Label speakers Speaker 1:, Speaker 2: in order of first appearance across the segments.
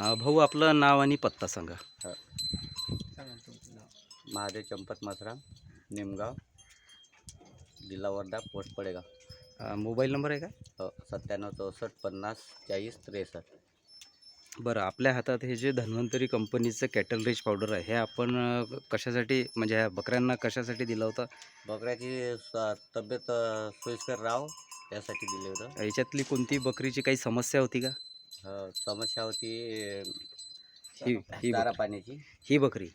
Speaker 1: अ, भाऊ आपलं नाव आणि पत्ता सांगा.
Speaker 2: महादेव चंपत मासराम निमगाव जिल्हा Wardha post Padegaon.
Speaker 1: Mobile number आहे का?
Speaker 2: हो सत्त्याण्णव चौसष्ट पन्नास चाळीस त्रेसष्ट.
Speaker 1: बरं आपल्या हातात हे जे धन्वंतरी कंपनीचं कॅटल रिच पावडर आहे हे आपण कशासाठी म्हणजे ह्या बकऱ्यांना कशासाठी दिलं होतं?
Speaker 2: बकऱ्याची तब्येत सोयीस्कर राव यासाठी दिले होतं.
Speaker 1: याच्यातली कोणती बकरीची काही समस्या होती का?
Speaker 2: समस्या होती
Speaker 1: ही ही
Speaker 2: चारा
Speaker 1: बकरी
Speaker 2: पाण्याची.
Speaker 1: ही बकरी.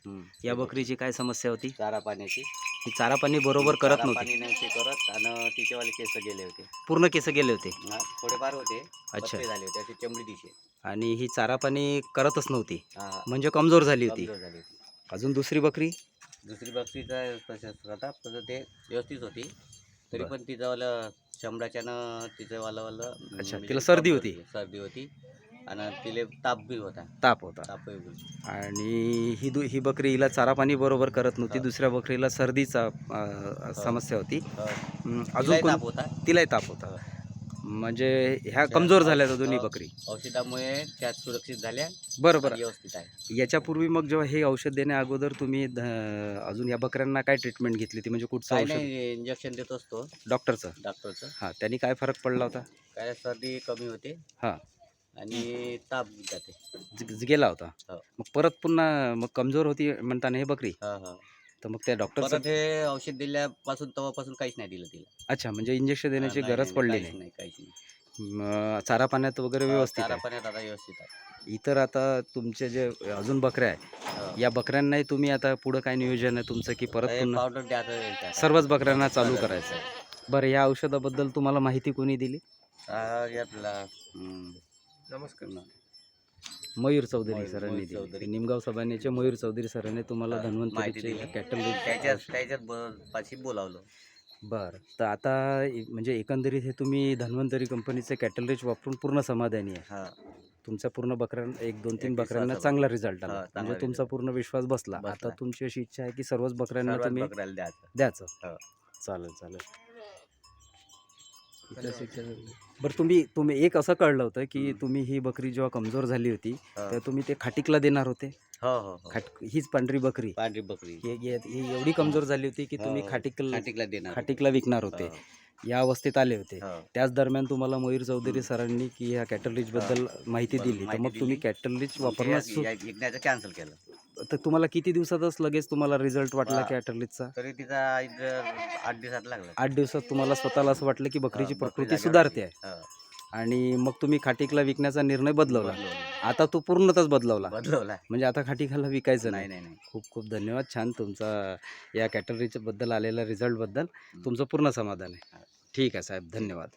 Speaker 1: या बकरीची काय समस्या होती?
Speaker 2: चारा पाण्याची.
Speaker 1: ही चारा पाणी बरोबर करत
Speaker 2: चारा
Speaker 1: नव्हती.
Speaker 2: पाणी नव्हती करत आणि तिचेवाले केस गेले होते.
Speaker 1: पूर्ण केस गेले होते.
Speaker 2: हा, थोडेफार होते.
Speaker 1: अच्छा.
Speaker 2: झाले होते अशी चमडी दिशे.
Speaker 1: आणि ही चारा पाणी करतच नव्हती.
Speaker 2: हा.
Speaker 1: म्हणजे कमजोर झाली होती.
Speaker 2: कमजोर झाली होती.
Speaker 1: अजून दुसरी बकरी?
Speaker 2: दुसरी बक्षीचा तसंच होता पण ते व्यवस्थित होती. तरी. पण तिचं वालं शंभराच्यानं तिचं वालं वालं
Speaker 1: अच्छा,
Speaker 2: म्हणजे
Speaker 1: तिला सर्दी होती.
Speaker 2: सर्दी होती. आणि तिला ताप बी होता.
Speaker 1: ताप होता. आणि ही दु ही बकरी हिला चारा पाणी बरोबर करत नव्हती.
Speaker 2: हा.
Speaker 1: दुसऱ्या बकरीला सर्दीचा अ, समस्या होती. हं, अजून
Speaker 2: ताप
Speaker 1: कोण
Speaker 2: होता?
Speaker 1: तिलाही ताप होता. म्हणजे ह्या कमजोर झाल्या त्या दोन्ही. बकरी.
Speaker 2: औषधामुळे त्यात सुरक्षित झाल्या
Speaker 1: बरं
Speaker 2: आणि
Speaker 1: बरं
Speaker 2: व्यवस्थित आहे.
Speaker 1: याच्यापूर्वी मग जेव्हा हे औषध देण्या अगोदर तुम्ही ध- अजून या बकऱ्यांना काय ट्रीटमेंट घेतली होती म्हणजे कुठचं
Speaker 2: काय
Speaker 1: औषध?
Speaker 2: नाही इंजेक्शन देत असतो.
Speaker 1: डॉक्टरचं.
Speaker 2: डॉक्टरचं.
Speaker 1: हां त्यांनी काय फरक पडला होता?
Speaker 2: काय सर्दी कमी होते.
Speaker 1: हां.
Speaker 2: आणि ताप जाते.
Speaker 1: ज- गेला होता.
Speaker 2: हो.
Speaker 1: मग परत पुन्हा मग कमजोर होती म्हणताना हे बकरी.
Speaker 2: हा हा.
Speaker 1: तर मग त्या डॉक्टरचं
Speaker 2: परत हे औषध दिल्यापासून तेव्हापासून काहीच नाही दिलं तिला.
Speaker 1: अच्छा म्हणजे इंजेक्शन देण्याची
Speaker 2: नाही,
Speaker 1: गरज
Speaker 2: नाही,
Speaker 1: पडली
Speaker 2: काहीच
Speaker 1: नाही.
Speaker 2: नाही काहीच नाही.
Speaker 1: म, चारा पाण्यात वगैरे व्यवस्थित
Speaker 2: चारा
Speaker 1: आहे.
Speaker 2: पाण्यात आता व्यवस्थित आहे.
Speaker 1: इतर आता तुमचे जे अजून बकऱ्या आहे
Speaker 2: हो.
Speaker 1: या बकऱ्यांनाही तुम्ही आता पुढं काय नियोजन आहे तुमचं की परत
Speaker 2: हे
Speaker 1: पुन्हा
Speaker 2: पावडर त्याला.
Speaker 1: सर्वच बकऱ्यांना चालू. करायचं आहे. बरं या औषधाबद्दल तुम्हाला माहिती कोणी दिली?
Speaker 2: हा, यातला हम्म,
Speaker 3: नमस्कार
Speaker 1: मयूर चौधरी सरांनी दिली. निमगाव सभानेचे मयूर चौधरी सरांनी तुम्हाला
Speaker 2: माहिती
Speaker 1: धन्वंतरीचे
Speaker 2: दिली.
Speaker 1: कॅटल
Speaker 2: त्याच्यात त्याच्यात ब- पाशी बोलावलं.
Speaker 1: बरं. तर आता म्हणजे एकंदरीत हे तुम्ही धन्वंतरी कंपनीचे कॅटल रिच वापरून पूर्ण समाधानी आहे.
Speaker 2: हा.
Speaker 1: तुमच्या पूर्ण बकऱ्यां एक दोन तीन बकऱ्यांना चांगला रिझल्ट आला. म्हणजे तुमचा पूर्ण विश्वास बसला. आता. तुमची अशी इच्छा आहे की सर्वच बकऱ्यांना तुम्ही
Speaker 2: द्यायचं. हो.
Speaker 1: चालेल चालेल. बरं तुम्ही तुम्ही एक असं कळलं होतं की. तुम्ही ही बकरी जेव्हा कमजोर झाली होती. तर तुम्ही ते खाटिकला देणार होते
Speaker 2: हो हो हो
Speaker 1: खाट हीच पांढरी बकरी
Speaker 2: पांढरी बकरी
Speaker 1: हे- हे- ही एवढी कमजोर झाली होती की तुम्ही
Speaker 2: हो.
Speaker 1: खाटिकल
Speaker 2: खाटीकला देणार
Speaker 1: खाटिकला विकणार होते या अवस्थेत आले होते
Speaker 2: हो.
Speaker 1: त्याच दरम्यान तुम्हाला मयूर चौधरी. सरांनी की ह्या कॅटलबद्दल माहिती दिली तर
Speaker 2: माहिती
Speaker 1: मग तुम्ही
Speaker 2: दिली.
Speaker 1: कॅटल रिच वापरण्यास सु-
Speaker 2: कॅन्सल केलं
Speaker 1: तर तुम्हाला किती दिवसातच लगेच तुम्हाला रिझल्ट वाटला रिचचा
Speaker 2: तरी तिचा आठ दिवसात लागला.
Speaker 1: आठ दिवसात तुम्हाला स्वतःला असं वाटलं की बकरीची
Speaker 2: बकरी
Speaker 1: प्रकृती सुधारते. आहे आणि मग तुम्ही खाटिकला विकण्याचा निर्णय बदलवला. आता तो पूर्णतच बदलवला.
Speaker 2: बदलवला.
Speaker 1: म्हणजे आता खाटिकाला विकायचं
Speaker 2: नाही.
Speaker 1: नाही
Speaker 2: नाही
Speaker 1: खूप खूप धन्यवाद. छान तुमचा या कॅटलबद्दल आलेल्या रिझल्टबद्दल तुमचं पूर्ण समाधान आहे. ठीक आहे साहेब. धन्यवाद.